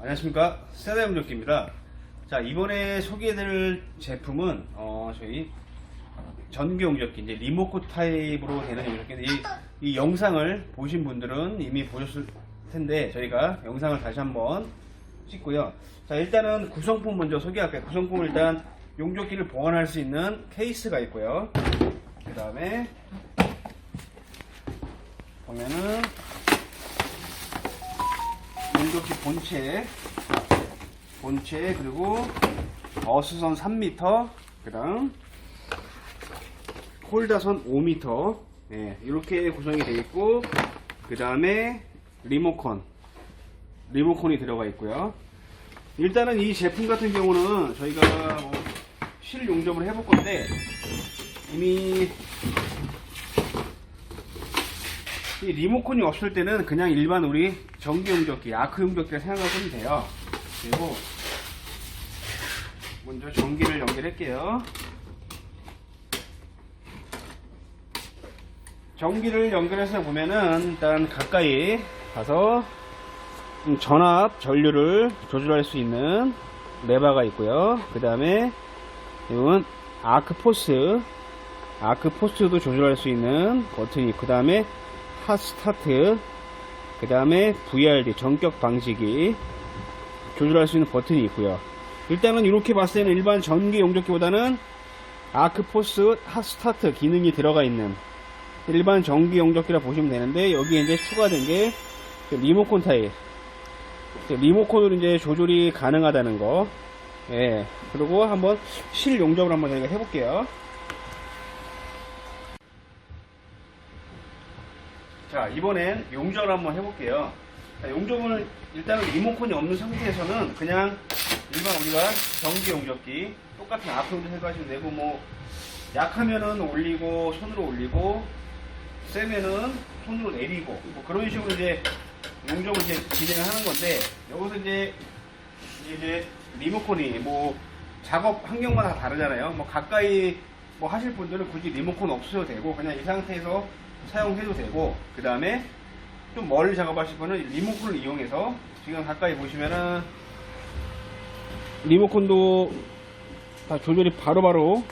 안녕하십니까? 세다용접기입니다. 자 이번에 소개해드릴 제품은 어, 저희 전기 용접기 이제 리모컨 타입으로 되는 용접기인데 이, 이 영상을 보신 분들은 이미 보셨을 텐데 저희가 영상을 다시 한번 찍고요. 자 일단은 구성품 먼저 소개할게요. 구성품은 일단 용접기를 보관할 수 있는 케이스가 있고요. 그 다음에 보면은 용접기 본체 본체 그리고 어수선 3m 그 다음 홀다선 5m 네, 이렇게 구성이 되어 있고 그 다음에 리모컨 리모컨이 들어가 있고요. 일단은 이 제품 같은 경우는 저희가 뭐 실용접을 해볼 건데 이미 이 리모컨이 없을 때는 그냥 일반 우리 전기 용접기, 아크 용접기를 사용하시면 돼요. 그리고 먼저 전기를 연결할게요. 전기를 연결해서 보면은 일단 가까이 가서 음, 전압, 전류를 조절할 수 있는 레바가 있고요. 그 다음에 이건 아크 포스, 아크 포스도 조절할 수 있는 버튼이 그 다음에 핫 스타트 그 다음에 VRD 전격 방식이 조절할 수 있는 버튼이 있고요. 일단은 이렇게 봤을 때는 일반 전기 용접기보다는 아크포스 핫 스타트 기능이 들어가 있는 일반 전기 용접기라 보시면 되는데 여기에 이제 추가된 게 리모컨 타입 리모컨으로 이제 조절이 가능하다는 거. 예. 그리고 한번 실 용접을 한번 저희가 해볼게요 자 이번엔 용접을 한번 해볼게요. 자, 용접은 일단은 리모컨이 없는 상태에서는 그냥 일반 우리가 전기 용접기 똑같은 용접 해가시면 되고 뭐 약하면은 올리고 손으로 올리고 세면은 손으로 내리고 뭐 그런 식으로 이제 용접을 이제 진행을 하는 건데 여기서 이제 이제 리모컨이 뭐 작업 환경마다 다르잖아요. 뭐 가까이 뭐 하실 분들은 굳이 리모컨 없어도 되고 그냥 이 상태에서 사용해도 되고 그 다음에 좀 멀리 작업하실 분은 리모컨을 이용해서 지금 가까이 보시면은 리모컨도 다 조절이 바로바로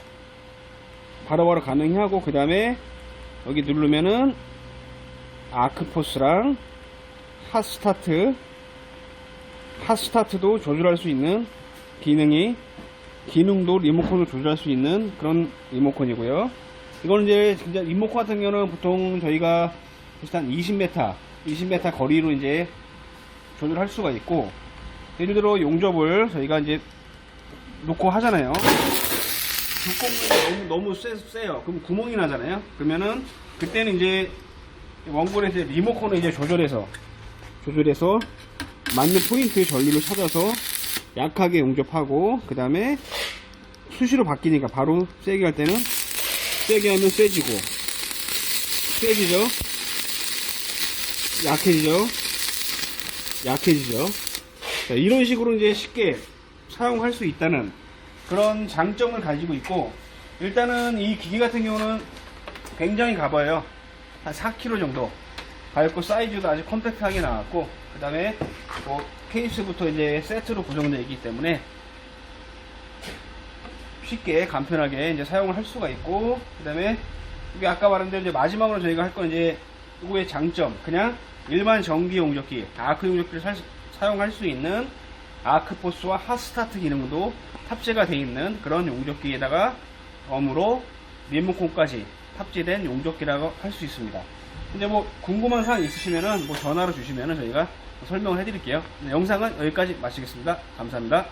바로바로 가능하고 그 다음에 여기 누르면은 아크포스랑 핫스타트 핫스타트도 조절할 수 있는 기능이 기능도 리모컨으로 조절할 수 있는 그런 리모컨이고요 이거는 이제 진짜 리모컨 같은 경우는 보통 저희가 비슷한 20m 20m 거리로 이제 조절할 수가 있고 예를 들어 용접을 저희가 이제 놓고 하잖아요. 두꺼운 너무 너무 세, 세요. 그럼 구멍이 나잖아요. 그러면은 그때는 이제 원골에 이제 리모컨을 이제 조절해서 조절해서 맞는 포인트의 전류를 찾아서 약하게 용접하고 그 다음에 수시로 바뀌니까 바로 세게 할 때는 세게 하면 세지고. 세지죠? 약해지죠? 약해지죠? 자, 이런 식으로 이제 쉽게 사용할 수 있다는 그런 장점을 가지고 있고 일단은 이 기계 같은 경우는 굉장히 가봐요. 한 4kg 정도. 밝고 사이즈도 아주 컴팩트하게 나왔고 그 다음에 뭐 케이스부터 이제 세트로 구성되어 있기 때문에 쉽게 간편하게 이제 사용을 할 수가 있고 그 다음에 이게 아까 말한 대로 이제 마지막으로 저희가 할 건 이제 이거의 장점 그냥 일반 전기 용접기 아크 용접기를 살- 사용할 수 있는 아크포스와 핫스타트 기능도 탑재가 되어 있는 그런 용접기에다가 덤으로 리모컨까지 탑재된 용접기라고 할 수 있습니다. 근데 뭐 궁금한 사항 있으시면은 뭐 전화로 주시면은 저희가 설명을 해드릴게요. 네, 영상은 여기까지 마치겠습니다. 감사합니다.